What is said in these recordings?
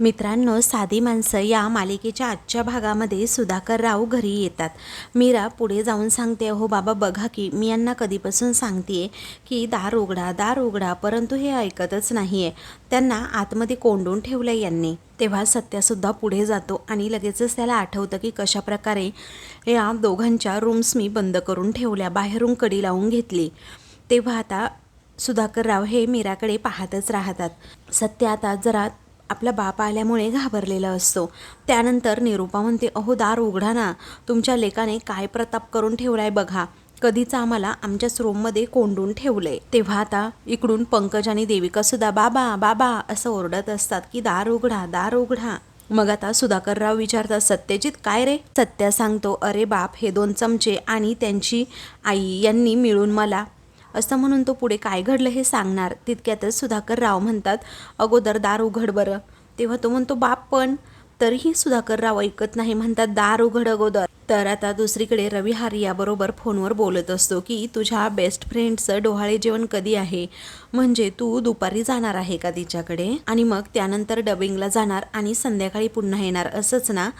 मित्रांनो साधी माणसं या मालिकेच्या आजच्या भागामध्ये सुधाकर राव घरी येतात. मीरा पुढे जाऊन सांगते हो बाबा बघा की मी यांना कधीपासून सांगते की दार उघडा दार उघडा परंतु हे ऐकतच नाही आहे त्यांना आतमध्ये कोंडून ठेवलं यांनी. तेव्हा सत्यासुद्धा पुढे जातो आणि लगेचच त्याला आठवतं की कशाप्रकारे या दोघांच्या रूम्स मी बंद करून ठेवल्या बाहेरून कडी लावून घेतली. तेव्हा आता सुधाकर राव हे मीराकडे पाहतच राहतात. सत्य आता जरा आपला बाप आल्यामुळे घाबरलेला असतो. त्यानंतर निरूपा म्हणते अहो दार उघडा ना. तुमच्या लेकाने काय प्रताप करून ठेवलाय बघा. कधीच आम्हाला आमच्याच रूममध्ये कोंडून ठेवलंय. तेव्हा आता इकडून पंकज आणि देविका सुद्धा बाबा बाबा असं ओरडत असतात की दार उघडा दार उघडा. मग आता सुधाकरराव विचारतात सत्यजित काय रे? सत्या सांगतो अरे बाप हे दोन चमचे आणि त्यांची आई यांनी मिळून मला असं म्हणून तो पुढे काय घडलं हे सांगणार. तितक्यातच सुधाकर राव म्हणतात अगोदर दार उघड बरं. तेव्हा तो म्हणतो बाप पण तरीही सुधाकर राव ऐकत नाही. म्हणतात दार उघड अगोदर. तर आता दुसरीकडे रवी हारियाबरोबर फोनवर बोलत असतो की तुझ्या बेस्ट फ्रेंडचं डोहाळे जेवण कधी आहे? म्हणजे तू दुपारी जाणार आहे का तिच्याकडे? आणि मग त्यानंतर डबिंगला जाणार आणि संध्याकाळी पुन्हा येणार. असंच ना?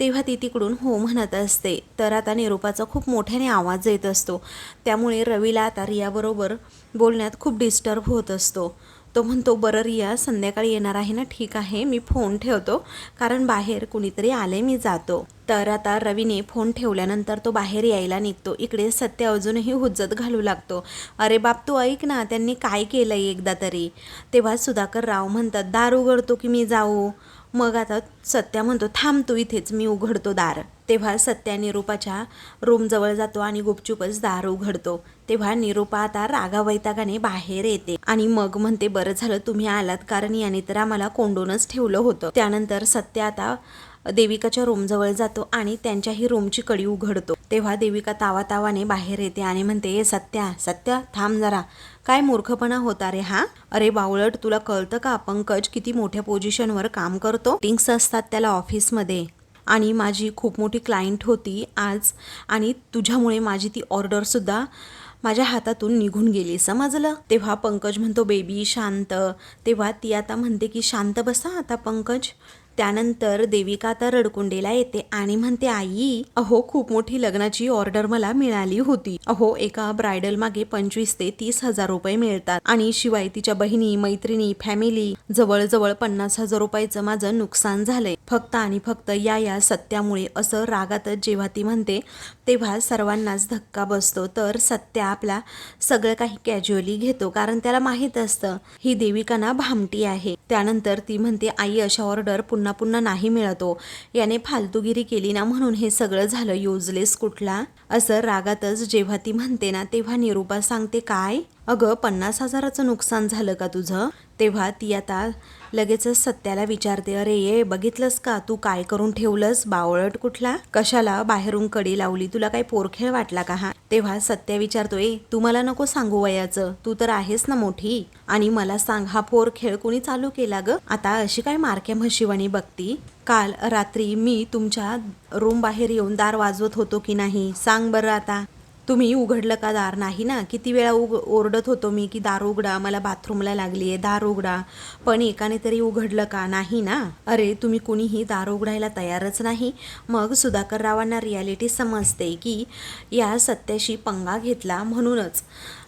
तेव्हा ती तिकडून हो म्हणत असते. तर आता निरूपाचा खूप मोठ्याने आवाज येत असतो. त्यामुळे रवीला आता रियाबरोबर बोलण्यात खूप डिस्टर्ब होत असतो. तो म्हणतो बरं रिया संध्याकाळी येणार आहे ना? ठीक आहे मी फोन ठेवतो. कारण बाहेर कुणीतरी आले मी जातो. तर आता रवीने फोन ठेवल्यानंतर तो बाहेर यायला निघतो. इकडे सत्य अजूनही हुज्जत घालू लागतो. अरे बाप तू ऐक ना त्यांनी काय केलंय एकदा तरी? तेव्हा सुधाकर राव म्हणतात दार उघडतो की मी जाऊ? मग आता सत्या म्हणतो थांब तू इथेच मी उघडतो दार. तेव्हा सत्या निरूपाच्या रूमजवळ जातो आणि गुपचूपच दार उघडतो. तेव्हा निरूपा आता रागा वैतागाने बाहेर येते आणि मग म्हणते बरं झालं तुम्ही आलात कारण याने तर आम्हाला कोंडूनच ठेवलं होतं. त्यानंतर सत्या आता देविकाच्या रूमजवळ जातो आणि त्यांच्याही रूमची कडी उघडतो. तेव्हा देविका तावा तावाने बाहेर येते आणि म्हणते सत्या सत्या थांब जरा. काय मूर्खपणा होता रे हा? अरे बावळट तुला कळतं का पंकज किती मोठ्या पोझिशनवर काम करतो? टिंग्स असतात त्याला ऑफिसमध्ये. आणि माझी खूप मोठी क्लायंट होती आज आणि तुझ्यामुळे माझी ती ऑर्डरसुद्धा माझ्या हातातून निघून गेली समजलं? तेव्हा पंकज म्हणतो बेबी शांत. तेव्हा ती आता म्हणते की शांत बसा आता पंकज. त्यानंतर देविका तर रडकुंडेला येते आणि म्हणते आई अहो खूप मोठी लग्नाची ऑर्डर मला मिळाली होती. अहो एका ब्रायडल मागे पंचवीस ते तीस हजार रुपये मिळतात आणि शिवाय तिच्या बहिणी मैत्रिणी फॅमिली जवळजवळ पन्नास हजार रुपयाचं माझं नुकसान झालंय. फक्त आणि फक्त या या सत्यामुळे असं रागातच जेव्हा ती म्हणते तेव्हा सर्वांनाच धक्का बसतो. तर सत्या आपला सगळं काही कॅज्युअली घेतो कारण त्याला माहीत असतं ही देविकाना भामटी आहे. त्यानंतर ती म्हणते आई अशा ऑर्डर पुन्हा पुन्हा पुन्हा नाही मिळतो. याने फालतूगिरी केली ना म्हणून हे सगळं झालं युजलेस कुठला? असं रागातच जेव्हा ती म्हणते ना तेव्हा निरूपा सांगते काय? अगं पन्नास हजाराचं नुकसान झालं का तुझं? तेव्हा ती आता लगेचच सत्याला विचारते अरे ये बघितलंस का? तू काय करून ठेवलंस? बावळट कुठला? कशाला? बाहेरून कडी लावली? तुला काही पोरखेळ वाटला का हा? तेव्हा सत्या विचारतो ए तू मला नको सांगू वयाचं. तू तर आहेस ना मोठी. आणि मला सांग हा पोरखेळ कोणी चालू केला ग? आता अशी काय मारक्या म्हशीवाणी बघती? काल रात्री मी तुमच्या रूम बाहेर येऊन दार वाजवत होतो की नाही? सांग बरं आता. तुम्ही उघडलं का दार? नाही ना. किती वेळा उघ ओरडत होतो मी की दार उघडा मला बाथरूमला लागली आहे दार उघडा. पण एकाने तरी उघडलं का? नाही ना. अरे तुम्ही कुणीही दार उघडायला तयारच नाही. मग सुधाकररावांना रियालिटी समजते की या सत्याशी पंगा घेतला म्हणूनच.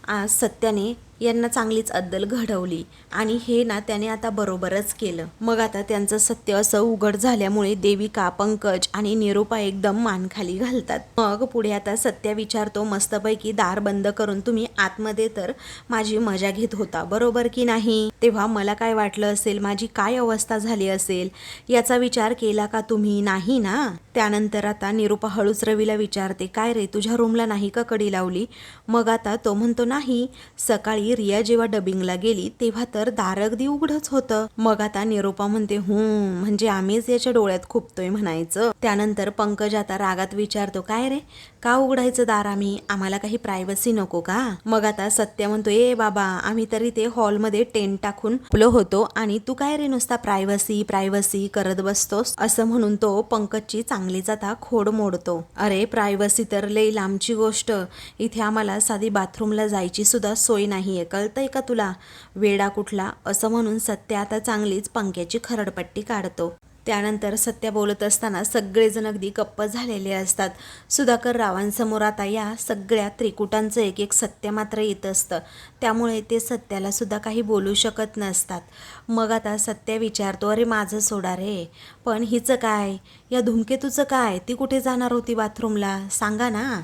आज सत्याने यांना चांगलीच अद्दल घडवली. आणि हे ना त्याने आता बरोबरच केलं. मग आता त्यांचं सत्य असं उघड झाल्यामुळे देविका पंकज आणि निरूपा एकदम मान खाली घालतात. मग पुढे आता सत्या विचारतो मस्तपैकी दार बंद करून तुम्ही आतमध्ये तर माझी मजा घेत होता बरोबर की नाही? तेव्हा मला काय वाटलं असेल माझी काय अवस्था झाली असेल? याचा विचार केला का तुम्ही? नाही ना? त्यानंतर आता निरूपा हळूच रवीला विचारते काय रे तुझ्या रूमला नाही का कडी लावली? मग आता तो म्हणतो नाही सकाळी रिया जेव्हा डबिंगला गेली तेव्हा तर दार अगदी उघडच होतं. मग आता निरोपा म्हणते हम्म म्हणजे आम्हीच याच्या डोळ्यात खुपतोय म्हणायचं. त्यानंतर पंकज आता रागात विचारतो काय रे? का उघडायचं दार आम्ही? आम्हाला काही प्रायव्हसी नको का? मग आता सत्य म्हणतो ए बाबा आम्ही तरी ते हॉलमध्ये टेंट टाकून फुलं होतो आणि तू काय रे नुसता प्रायव्हसी प्रायव्हसी करत बसतोस? असं म्हणून तो पंकजची चांगलीच आता खोड मोडतो. अरे प्रायव्हसी तर लई लांबची गोष्ट. इथे आम्हाला साधी बाथरूमला जायची सुद्धा सोय नाहीये आहे कळतंय का तुला? वेडा कुठला? असं म्हणून सत्य आता चांगलीच पंख्याची खरडपट्टी काढतो. त्यानंतर सत्या बोलत असताना सगळेजण अगदी गप्प झालेले असतात. सुधाकर रावांसमोर आता या सगळ्या त्रिकुटांचं एक एक सत्य मात्र येत असतं. त्यामुळे ते सत्याला सुद्धा काही बोलू शकत नसतात. मग आता सत्य विचारतो अरे माझं सोडा रे. पण हिचं काय? या धुमकेतूचं काय? ती कुठे जाणार होती बाथरूमला? सांगा ना.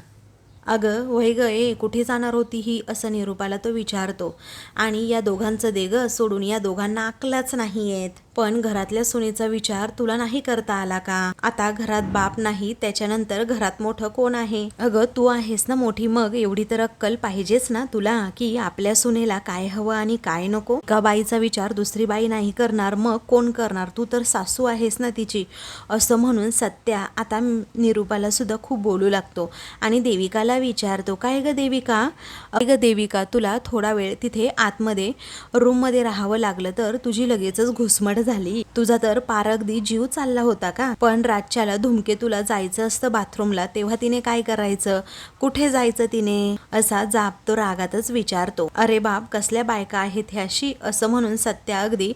अगं वय ग ए कुठे जाणार होती ही? असं निरूपाला तो विचारतो. आणि या दोघांचं दे सोडून या दोघांना आकलाच नाही आहेत पण घरातल्या सुनेचा विचार तुला नाही करता आला का? आता घरात बाप नाही त्याच्यानंतर घरात मोठं कोण आहे? अगं तू आहेस ना मोठी मग एवढी तर अक्कल पाहिजेच ना तुला की आपल्या सुनेला काय हवं आणि काय नको? का बाईचा विचार दुसरी बाई नाही करणार मग कोण करणार? तू तर सासू आहेस ना तिची. असं म्हणून सत्या आता निरूपाला सुद्धा खूप बोलू लागतो. आणि देविकाला विचारतो काय ग देविका? अरे ग देविका तुला थोडा वेळ तिथे आतमध्ये रूममध्ये राहावं लागलं तर तुझी लगेचच घुसमट झाली. तुझा तर पार अगदी जीव चालला होता का? पण राजच्याला धुमके तुला जायचं असतं बाथरूमला तेव्हा तिने काय करायचं? कुठे जायचं तिने? असा जाप तो रागातच विचारतो. अरे बाप कसल्या बायका आहेत ह्याशी? असं म्हणून सत्या अगदी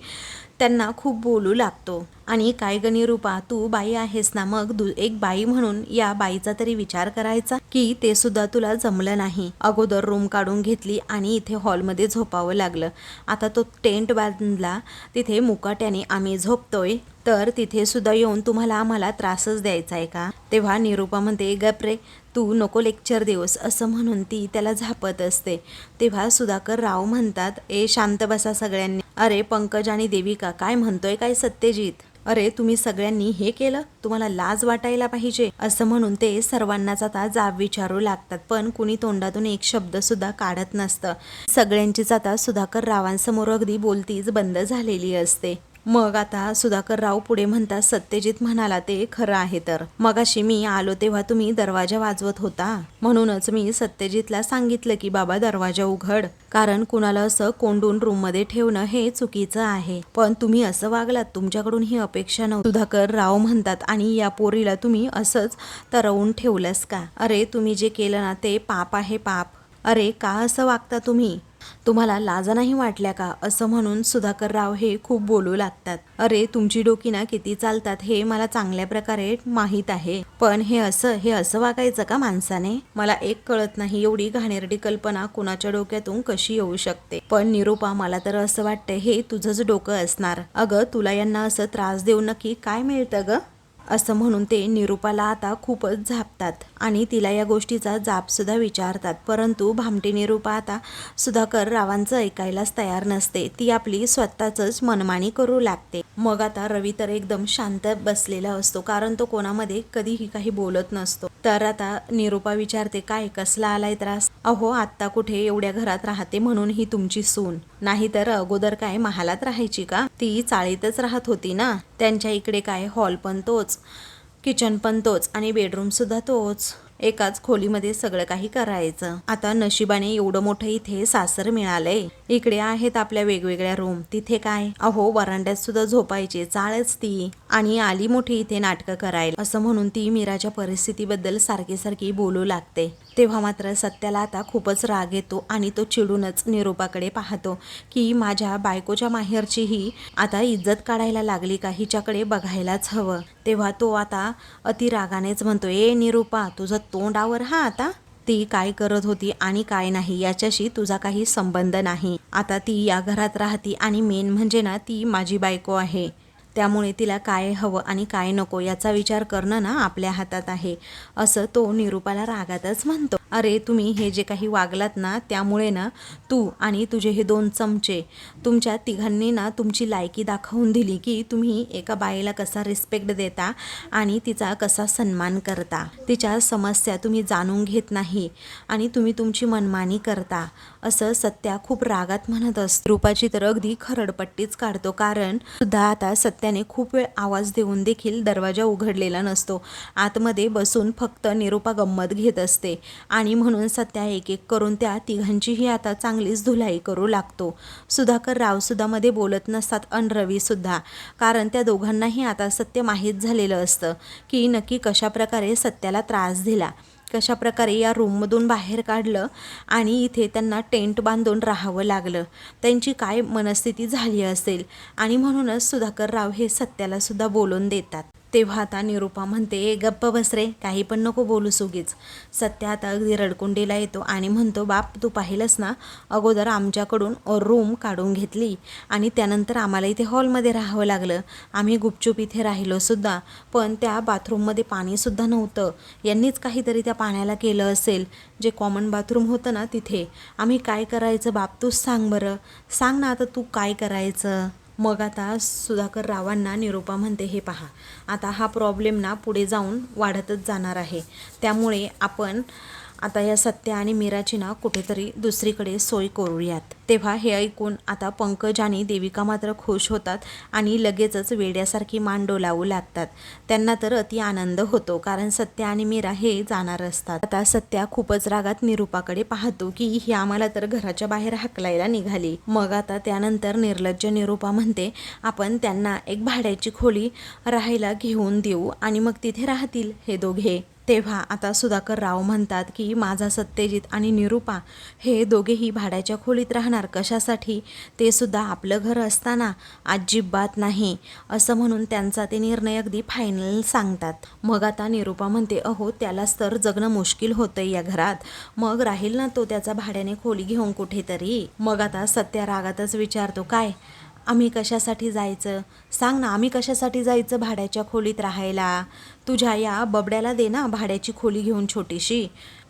त्यांना खूप बोलू लागतो. आणि काय गणी रूपा तू बाई आहेस ना मग? दु एक बाई म्हणून या बाईचा तरी विचार करायचा की ते सुद्धा तुला जमलं नाही. अगोदर रूम काढून घेतली आणि इथे हॉलमध्ये झोपावं लागलं. आता तो टेंट बांधला. तिथे मुकाट्याने आम्ही झोपतोय. तर तिथे सुद्धा येऊन तुम्हाला आम्हाला त्रासच द्यायचा आहे का? तेव्हा निरूपा म्हणते रे तू नको लेक्चर देऊस असं म्हणून ती त्याला झापत असते. तेव्हा सुधाकर राव म्हणतात ए शांत बसा सगळ्यांनी. अरे पंकज आणि देविका काय म्हणतोय काय सत्यजित? अरे तुम्ही सगळ्यांनी हे केलं? तुम्हाला लाज वाटायला पाहिजे. असं म्हणून ते सर्वांनाच आता जाब विचारू लागतात पण कुणी तोंडातून एक शब्द सुद्धा काढत नसतं. सगळ्यांचीच आता सुधाकर रावांसमोर अगदी बोलतीच बंद झालेली असते. मग आता सुधाकर राव पुढे म्हणतात सत्यजित म्हणाला ते खरं आहे तर. मगाशी मी आलो तेव्हा तुम्ही दरवाजा वाजवत होता. म्हणूनच मी सत्यजितला सांगितलं की बाबा दरवाजा उघड. कारण कुणाला असं कोंडून रूममध्ये ठेवणं हे चुकीचं आहे. पण तुम्ही असं वागलात तुमच्याकडून ही अपेक्षा नव्हती. सुधाकर राव म्हणतात आणि या पोरीला तुम्ही असंच तरवून ठेवलंस का? अरे तुम्ही जे केलं ना ते पाप आहे पाप. अरे का असं वागता तुम्ही? तुम्हाला लाजा नाही वाटल्या का? असं म्हणून सुधाकर राव हे खूप बोलू लागतात. अरे तुमची डोकी ना किती चालतात हे मला चांगल्या प्रकारे माहीत आहे. पण हे असं हे असं वागायचं का माणसाने? मला एक कळत नाही एवढी घाणेरडी कल्पना कुणाच्या डोक्यातून कशी येऊ शकते. पण निरूपा मला तर असं वाटतंय हे तुझंच डोकं असणार. अगं तुला यांना असं त्रास देऊ नक्की काय मिळतं ग? असं म्हणून ते निरूपाला आता खूपच झापतात आणि तिला या गोष्टीचा जापसुद्धा विचारतात. परंतु भामटी निरूपा आता सुधाकर रावांचं ऐकायलाच तयार नसते. ती आपली स्वतःच मनमानी करू लागते. मग आता रवी तर एकदम शांत बसलेला असतो कारण तो कोणामध्ये कधीही काही बोलत नसतो. तर आता निरूपा विचारते काय कसला आलाय त्रास? अहो आत्ता कुठे एवढ्या घरात राहते म्हणून ही तुमची सून. नाही तर अगोदर काय महालात राहायची का? ती चाळीतच राहत होती ना? त्यांच्या इकडे काय हॉल पण तोच किचन पण तोच आणि बेडरूमसुद्धा तोच. एकाच खोलीमध्ये सगळं काही करायचं. आता नशिबाने एवढं मोठं इथे सासर मिळालंय. इकडे आहेत आपल्या वेगवेगळ्या रूम. तिथे काय? अहो वरांड्यात सुद्धा झोपायची चाळच ती. आणि आली मोठी इथे नाटकं करायला. असं म्हणून ती मीराच्या परिस्थितीबद्दल सारखी सारखी बोलू लागते. तेव्हा मात्र सत्याला आता खूपच राग येतो आणि तो चिडूनच निरूपाकडे पाहतो की माझ्या बायकोच्या माहेरची ही आता इज्जत काढायला लागली का हिच्याकडे बघायलाच हवं. तेव्हा तो आता अतिरागानेच म्हणतो ए निरूपा तुझं तोंडावर हा आता. ती काय करत होती आणि काय नाही याच्याशी तुझा काही संबंध नाही. आता ती या घरात राहती आणि मेन म्हणजे ना ती माझी बायको आहे. त्यामुळे तिला काय हवं आणि काय नको याचा विचार करणं ना आपल्या हातात आहे. असं तो निरूपाला रागातच म्हणतो. अरे तुम्ही हे जे काही वागलात ना त्यामुळे ना तू आणि तुझे हे दोन चमचे तुमच्या तिघांनी ना तुमची लायकी दाखवून दिली की तुम्ही एका बाईला कसा रिस्पेक्ट देता आणि तिचा कसा सन्मान करता. तिच्या समस्या तुम्ही जाणून घेत नाही आणि तुम्ही तुमची मनमानी करता. असं सत्या खूप रागात म्हणत असते रूपाची तर अगदी खरडपट्टीच काढतो. कारण सुद्धा आता सत्याने खूप वेळ आवाज देऊन देखील दरवाजा उघडलेला नसतो. आतमध्ये बसून फक्त निरूपा गंमत घेत असते आणि आणि म्हणून सत्या एक एक करून त्या तिघांचीही आता चांगलीच धुलाई करू लागतो. सुधाकर रावसुद्धा मध्ये बोलत नसतात अन रवीसुद्धा कारण त्या दोघांनाही आता सत्य माहीत झालेलं असतं की नक्की कशा प्रकारे सत्याला त्रास दिला. कशा प्रकारे या रूममधून बाहेर काढलं आणि इथे त्यांना टेंट बांधून राहावं लागलं. त्यांची काय मनस्थिती झाली असेल? आणि म्हणूनच सुधाकर राव हे सत्यालासुद्धा बोलून देतात. तेव्हा आता निरूपा म्हणते "ए, गप्प बस रे काही पण नको बोलू सुगीच सत्या आता अगदी रडकुंडीला येतो आणि म्हणतो बाप तू पाहिलंस ना अगोदर आमच्याकडून रूम काढून घेतली आणि त्यानंतर आम्हाला इथे हॉलमध्ये राहावं लागलं. आम्ही गुपचूप इथे राहिलोसुद्धा पण त्या बाथरूममध्ये पाणीसुद्धा नव्हतं. यांनीच काहीतरी त्या पाण्याला केलं असेल. जे कॉमन बाथरूम होतं ना तिथे. आम्ही काय करायचं बाप? तूच सांग बरं. सांग ना आता तू काय करायचं? मग आता सुधाकर रावांना निरूपा म्हणते हे पहा आता हा प्रॉब्लेम ना पुढे जाऊन वाढतच जाणार आहे. त्यामुळे आपण आता या सत्या आणि मीराची ना कुठेतरी दुसरीकडे सोय करूयात. तेव्हा हे ऐकून आता पंकज आणि देविका मात्र खुश होतात आणि लगेचच वेड्यासारखी मान डोलावू लागतात. त्यांना तर अति आनंद होतो कारण सत्या आणि मीरा हे जाणार असतात. आता सत्या खूपच रागात निरूपाकडे पाहतो की ही आम्हाला तर घराच्या बाहेर हाकलायला निघाली. मग आता त्यानंतर निर्लज्ज निरूपा म्हणते आपण त्यांना एक भाड्याची खोली राहायला घेऊन देऊ आणि मग तिथे राहतील हे दोघे. तेव्हा आता सुधाकर राव म्हणतात की माझा सत्यजित आणि निरूपा हे दोघेही भाड्याच्या खोलीत राहणार. कशासाठी? ते सुद्धा आपलं घर असताना अजिबात नाही असं म्हणून त्यांचा ते निर्णय अगदी फायनल सांगतात. मग आता निरूपा म्हणते अहो त्यालाच तर जगणं मुश्किल होतंय या घरात. मग राहील ना तो त्याचा भाड्याने खोली घेऊन कुठेतरी? मग आता सत्या रागातच विचारतो काय? आम्ही कशासाठी जायचं? सांग ना आम्ही कशासाठी जायचं भाड्याच्या खोलीत राहायला? तुझ्या या बबड्याला दे ना भाड्याची खोली घेऊन छोटीशी.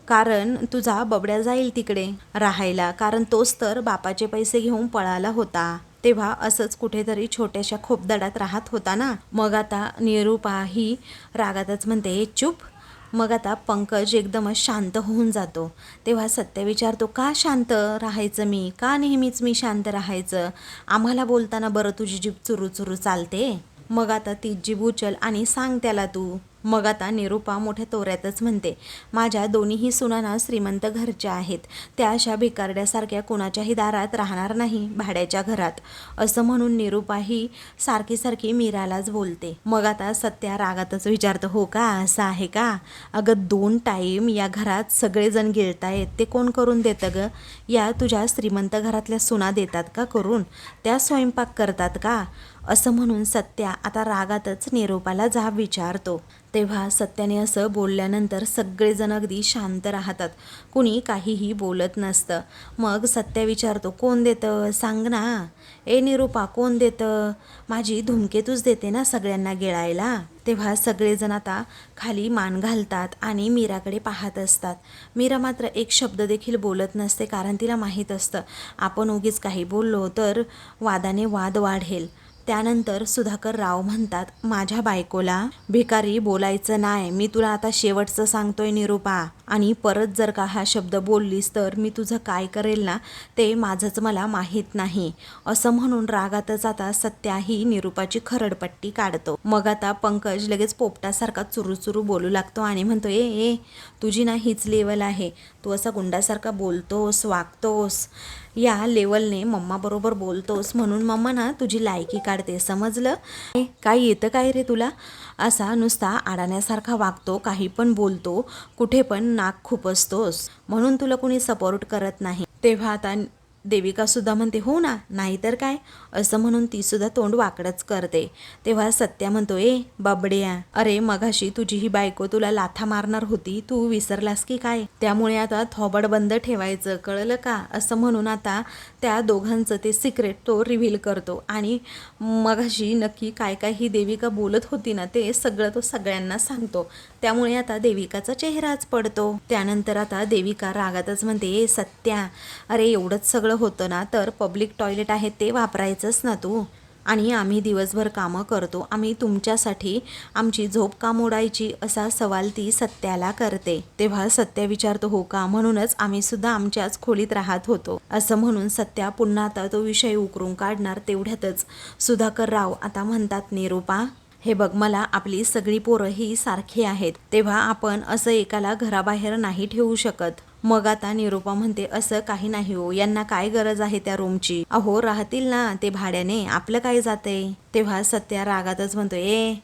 कारण तुझा बबड्या जाईल तिकडे राहायला. कारण तोच तर बापाचे पैसे घेऊन पळाला होता. तेव्हा असंच कुठेतरी छोट्याशा खोपदडात राहत होता ना. मग आता निरूपा ही रागातच म्हणते चुप चूप मग आता पंकज एकदमच शांत होऊन जातो. तेव्हा सत्य विचारतो का शांत राहायचं मी? का नेहमीच मी शांत राहायचं? आम्हाला बोलताना बरं तुझी जीभ चुरू चुरू चालते. मग आता ती जीभ उचल आणि सांग त्याला तू मग आता निरूपा मोठ्या तोऱ्यातच म्हणते माझ्या दोन्हीही सुनाना श्रीमंत घरच्या आहेत. त्या अशा भिकारड्यासारख्या कुणाच्याही दारात राहणार नाही भाड्याच्या घरात. असं म्हणून निरूपा ही सारखी सारखी मीरालाच बोलते. मग आता सत्या रागातच विचारतं हो का? असं आहे का? अगं दोन टाईम या घरात सगळेजण गिळतायत. ते कोण करून देतं ग? या तुझ्या श्रीमंत घरातल्या सुना देतात का करून? त्या स्वयंपाक करतात का? असं म्हणून सत्या आता रागातच निरोपाला जाब विचारतो. तेव्हा सत्याने असं बोलल्यानंतर सगळेजण अगदी शांत राहतात. कुणी काहीही बोलत नसतं. मग सत्या विचारतो कोण देतं? सांग ना. ए निरूपा कोण देतं? माझी धुमकेतूच देते ना सगळ्यांना गिळायला. तेव्हा सगळेजण आता खाली मान घालतात आणि मीराकडे पाहत असतात. मीरा मात्र एक शब्द देखील बोलत नसते कारण तिला माहीत असतं. आपण उगीच काही बोललो तर वादाने वाद वाढेल. त्यानंतर सुधाकर राव म्हणतात माझ्या बायकोला भिकारी बोलायचं नाही मी तुला आता शेवटचं सांगतोय निरूपा. आणि परत जर का हा शब्द बोललीस तर मी तुझं काय करेल ना ते माझंच मला माहीत नाही. असं म्हणून रागातच आता सत्या ही निरूपाची खरडपट्टी काढतो. मग आता पंकज लगेच पोपटासारखा चुरू चुरू बोलू लागतो आणि म्हणतो ए ए तुझी ना हीच लेवल आहे. तू असा गुंडासारखा बोलतोस वागतोस. या लेवलने मम्माबरोबर बोलतोस म्हणून मम्मा ना तुझी लायकी काढते समजलं? काय येतं काय रे तुला? असा नुसता आडाण्यासारखा वागतो काही पण बोलतो कुठे पण नाक खुपसतोस. म्हणून तुला कुणी सपोर्ट करत नाही. तेव्हा आता देविकासुद्धा म्हणते हो ना नाहीतर काय? असं म्हणून तीसुद्धा तोंड वाकडच करते. तेव्हा सत्या म्हणतो ए बाबड्या अरे मगाशी तुझी ही बायको तुला लाथा मारणार होती तू विसरलास की काय? त्यामुळे आता थोबड बंद ठेवायचं कळलं का? असं म्हणून आता त्या दोघांचं ते सिक्रेट तो रिव्हील करतो. आणि मगाशी नक्की काय काय ही देविका बोलत होती ना ते सगळं तो सगळ्यांना सांगतो. त्यामुळे आता देविकाचा चेहराच पडतो. त्यानंतर आता देविका रागातच म्हणते ए सत्या अरे एवढंच सगळं होतं ना तर पब्लिक टॉयलेट आहे ते वापरायचंच ना तू. आणि आम्ही दिवसभर कामं करतो. आम्ही तुमच्यासाठी आमची झोप का मोडायची असा सवाल ती सत्याला करते. तेव्हा सत्या विचारतो हो का? म्हणूनच आम्ही सुद्धा आमच्याच खोलीत राहत होतो. असं म्हणून सत्या पुन्हा आता तो विषय उकरून काढणार तेवढ्यातच. सुधाकर राव आता म्हणतात निरूपा हे बघ मला आपली सगळी पोरं ही सारखी आहेत. तेव्हा आपण असं एकाला घराबाहेर नाही ठेवू शकत. मग आता निरूपा म्हणते असं काही नाही हो यांना काय गरज आहे त्या रूमची? अहो राहतील ना ते भाड्याने आपलं काय जाते तेव्हा सत्या रागातच म्हणतो ए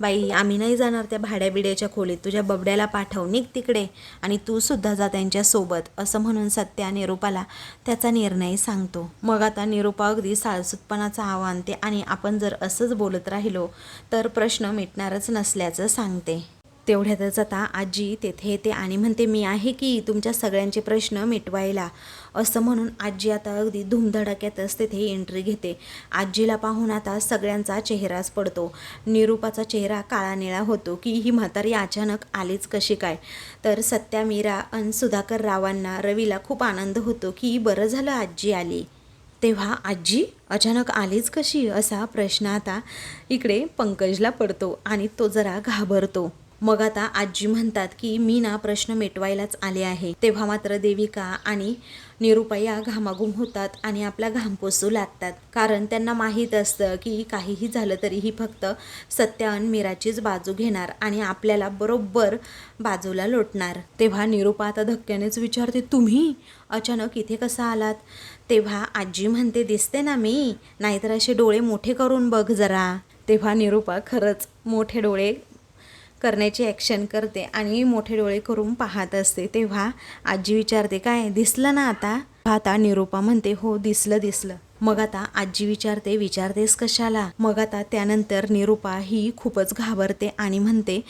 बाई आम्ही नाही जाणार त्या भाड्या बिड्याच्या खोलीत तुझ्या बबड्याला पाठव निघ तिकडे आणि तू सुद्धा जा त्यांच्यासोबत असं म्हणून सत्या निरूपाला त्याचा निर्णय सांगतो. मग आता निरूपा अगदी साळसूतपणाचं आव्हान आणि आपण जर असंच बोलत राहिलो तर प्रश्न मिटणारच नसल्याचं सांगते. तेवढ्यातच आता आजी तेथे येते आणि म्हणते मी आहे की तुमच्या सगळ्यांचे प्रश्न मिटवायला. असं म्हणून आजी आता अगदी धुमधडाक्यातच तेथे एंट्री घेते. आजीला पाहून आता सगळ्यांचा चेहराच पडतो. निरूपाचा चेहरा काळा निळा होतो की ही म्हातारी अचानक आलीच कशी काय? तर सत्या मीरा अन सुधाकर रावांना रवीला खूप आनंद होतो की बरं झालं आजी आली. तेव्हा आजी अचानक आलीच कशी? असा प्रश्न आता इकडे पंकजला पडतो आणि तो जरा घाबरतो. मग आता आजी म्हणतात की मी ना प्रश्न मिटवायलाच आले आहे. तेव्हा मात्र देविका आणि निरुपया घामाघूम होतात आणि आपला घाम पोसू लागतात. कारण त्यांना माहीत असतं की काहीही झालं तरीही फक्त सत्यान मीराचीच बाजू घेणार आणि आपल्याला बरोबर बाजूला लोटणार. तेव्हा निरुपा आता धक्क्यानेच विचारते तुम्ही अचानक इथे कसा आलात? तेव्हा आजी म्हणते दिसते ना मी नाहीतर असे डोळे मोठे करून बघ जरा. तेव्हा निरुपा खरंच मोठे डोळे करण्याची ॲक्शन करते आणि मोठे डोळे करून पाहत असते. तेव्हा आजी विचारते काय दिसलं ना आता? पाहता निरूपा म्हणते हो दिसलं दिसलं. मग आता आजी विचारते विचारतेस कशाला? मग आता त्यानंतर निरूपा ही खूपच घाबरते आणि म्हणते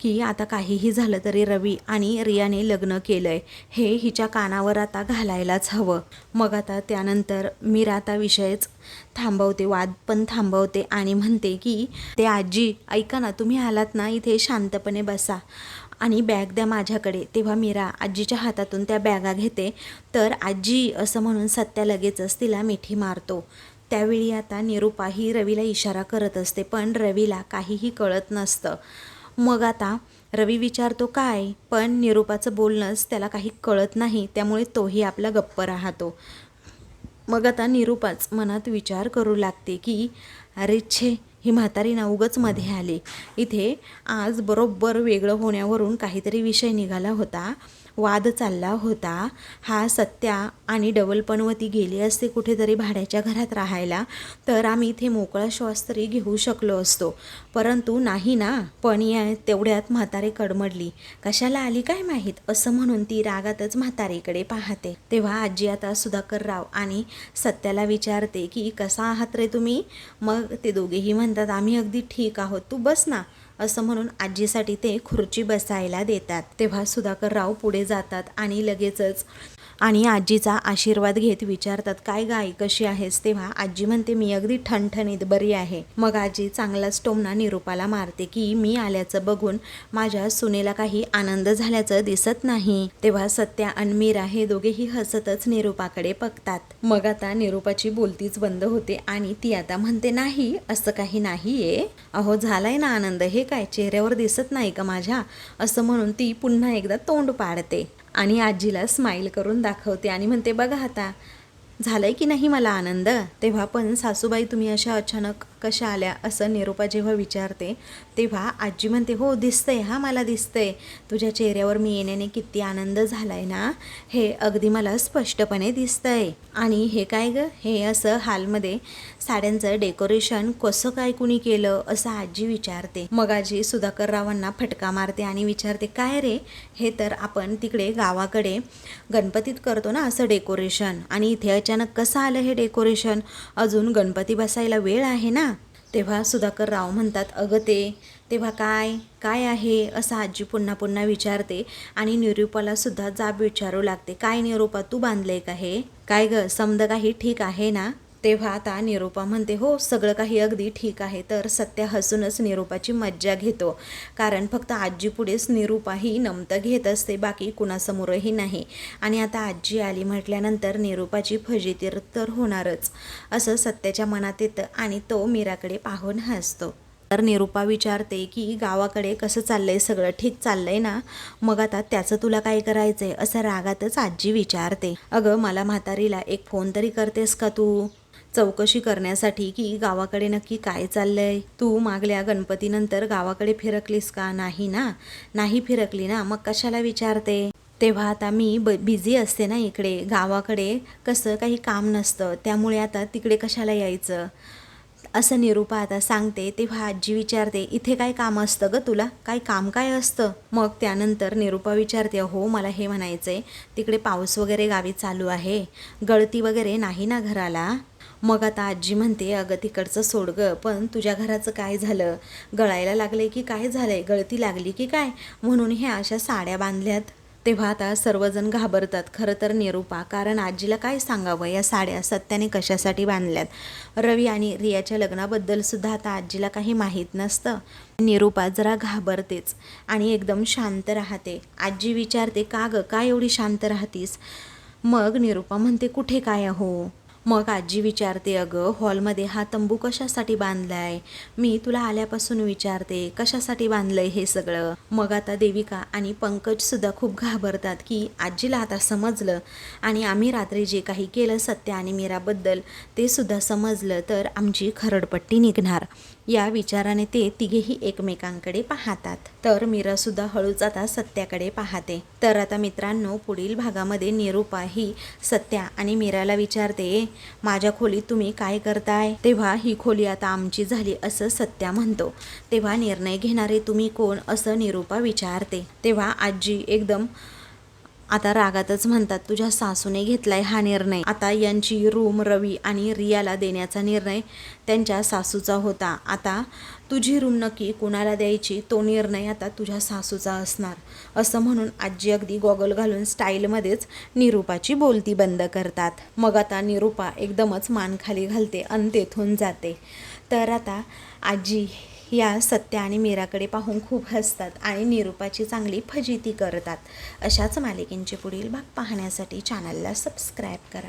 की आता काहीही झालं तरी रवी आणि रियाने लग्न केलंय. हे हिच्या कानावर आता घालायलाच हवं. मग आता त्यानंतर मीरा आता विषयच थांबवते वाद पण थांबवते आणि म्हणते की ते आजी ऐका ना तुम्ही आलात ना इथे शांतपणे बसा. आणि बॅग द्या माझ्याकडे. तेव्हा मीरा आजीच्या हातातून त्या बॅगा घेते. तर आजी असं म्हणून सत्या लगेचच तिला मिठी मारतो. त्यावेळी आता निरुपा ही रवीला इशारा करत असते पण रवीला काहीही कळत नसतं. मग आता रवी विचारतो काय? पण निरुपाचं बोलणंच त्याला काही कळत नाही त्यामुळे तोही आपला गप्प राहतो. मग आता निरुपाच मनात विचार करू लागते की अरे छे ही म्हातारी ना उगच मध्ये आली. इथे आज बरोबर वेगळं होण्यावरून काहीतरी विषय निघाला होता. वाद चालला होता. हा सत्या आणि डबलपणवती गेली असते कुठेतरी भाड्याच्या घरात राहायला. तर आम्ही इथे मोकळा श्वास तरी घेऊ शकलो असतो. परंतु नाही ना. पण या तेवढ्यात म्हातारे कडमडली. कशाला आली काय माहीत? असं म्हणून ती रागातच म्हातारीकडे पाहते. तेव्हा आजी आता सुधाकरराव आणि सत्याला विचारते की कसा आहात रे तुम्ही? मग ते दोघेही म्हणतात आम्ही अगदी ठीक आहोत. तू बस ना. असं म्हणून आजीसाठी ते खुर्ची बसायला देतात. तेव्हा सुधाकरराव पुढे जातात आणि लगेचच आणि आजीचा आशीर्वाद घेत विचारतात काय गाय कशी आहेस? तेव्हा आजी म्हणते मी अगदी ठणठणीत बरी आहे. मग आजी चांगलाच टोमना निरूपाला मारते की मी आल्याचं बघून माझ्या सुनेला काही आनंद झाल्याचं दिसत नाही. तेव्हा सत्या आणि मीरा हे दोघेही हसतच निरूपाकडे बघतात. मग आता निरूपाची बोलतीच बंद होते आणि ती आता म्हणते नाही असं काही नाहीये. अहो झालाय ना आनंद हे काय चेहऱ्यावर दिसत नाही का माझ्या? असं म्हणून ती पुन्हा एकदा तोंड पाडते. आणि आजीला स्माईल करून दाखवते आणि म्हणते बघा आता झालंय की नाही मला आनंद? तेव्हा पण सासूबाई तुम्ही अशा अचानक कशा आल्या असं निरूपा जेव्हा विचारते तेव्हा आजी म्हणते हो दिसतंय हा मला दिसतंय. तुझ्या चेहऱ्यावर मी येण्याने किती आनंद झालाय ना? हे अगदी मला स्पष्टपणे दिसतंय. आणि हे काय ग? हे असं हालमध्ये साड्यांचं डेकोरेशन कसं काय कुणी केलं असं आजी विचारते. मग आजी सुधाकर रावांना फटका मारते आणि विचारते काय रे? हे तर आपण तिकडे गावाकडे गणपतीत करतो ना असं डेकोरेशन आणि इथे अचानक कसं आलं हे डेकोरेशन? अजून गणपती बसायला वेळ आहे ना? तेव्हा सुधाकर राव म्हणतात अगं ते तेव्हा काय? काय आहे? असं आजी पुन्हा पुन्हा विचारते आणि निरूपाला सुद्धा जाब विचारू लागते. काय निरूपा तू बांधलंय का हे? काय ग समद काही ठीक आहे ना? तेव्हा आता निरूपा म्हणते हो सगळं काही अगदी ठीक आहे तर सत्य हसूनच निरूपाची मज्जा घेतो. कारण फक्त आजी पुढेच निरूपा ही नमतं घेत असते बाकी कुणासमोरही नाही. आणि आता आजी आली म्हटल्यानंतर निरूपाची फजितीर तर होणारच असं सत्याच्या मनात येतं आणि तो मीराकडे पाहून हसतो. तर निरूपा विचारते की गावाकडे कसं चाललंय सगळं? ठीक चाललंय ना? मग आता त्याचं तुला काय करायचंय? असं रागातच आजी विचारते. अगं मला म्हातारीला एक फोन तरी करतेस का तू? चौकशी करण्यासाठी की गावाकडे नक्की काय चाललंय? तू मागल्या गणपतीनंतर गावाकडे फिरकलीस का? नाही ना? नाही फिरकली ना? मग कशाला विचारते? तेव्हा आता मी ब बिझी असते ना इकडे. गावाकडे कसं काही काम नसतं. त्यामुळे आता तिकडे कशाला यायचं? असं निरूपा आता सांगते. तेव्हा आजी विचारते इथे काय काम असतं ग तुला? काय काम काय असतं? मग त्यानंतर निरूपा विचारते हो मला हे म्हणायचं आहे तिकडे पाऊस वगैरे गावी चालू आहे. गळती वगैरे नाही ना घराला? मग आता आजी म्हणते अगं तिकडचं सोड ग पण तुझ्या घराचं काय झालं? गळायला लागले की काय झालंय? गळती लागली की काय? म्हणून ह्या अशा साड्या बांधल्यात. तेव्हा आता सर्वजण घाबरतात. खरं तर निरूपा कारण आजीला काय सांगावं? या साड्या सत्याने कशासाठी बांधल्यात? रवी आणि रियाच्या लग्नाबद्दल सुद्धा आता आजीला काही माहीत नसतं. निरूपा जरा घाबरतेच आणि एकदम शांत राहते. आजी विचारते का गं? काय एवढी शांत राहतीस? मग निरूपा म्हणते कुठे काय हो मग आजी विचारते अगं हॉलमध्ये हा तंबू कशासाठी बांधलाय? मी तुला आल्यापासून विचारते कशासाठी बांधलंय हे सगळं? मग आता देविका आणि पंकज सुद्धा खूप घाबरतात की आजीला आता समजलं आणि आम्ही रात्री जे काही केलं सत्य आणि मीराबद्दल ते सुद्धा समजलं तर आमची खरडपट्टी निघणार. या विचाराने ते तिघेही एकमेकांकडे पाहतात. तर मीरा सुद्धा हळूच आता सत्याकडे पाहते. तर आता मित्रांनो पुढील भागामध्ये निरूपा ही सत्या आणि मीराला विचारते माझ्या खोलीत तुम्ही काय करताय? तेव्हा ही खोली आता आमची झाली असं सत्या म्हणतो. तेव्हा निर्णय घेणारे तुम्ही कोण? असं निरूपा विचारते. तेव्हा आजी एकदम आता रागातच म्हणतात तुझ्या सासूने घेतलाय हा निर्णय. आता यांची रूम रवी आणि रियाला देण्याचा निर्णय त्यांच्या सासूचा होता. आता तुझी रूम नक्की कुणाला द्यायची? तो निर्णय आता तुझ्या सासूचा असणार. असं म्हणून आजी अगदी गॉगल घालून स्टाईलमध्येच निरूपाची बोलती बंद करतात. मग आता निरूपा एकदमच मान खाली घालते आणि तेथून जाते. तर आता आजी या सत्या आणि मीराकडे पाहून खूप हसतात आणि निरूपाची चांगली फजिती करतात. अशाच मालिकेंचे पुढील भाग पाहण्यासाठी चॅनलला सबस्क्राईब करा.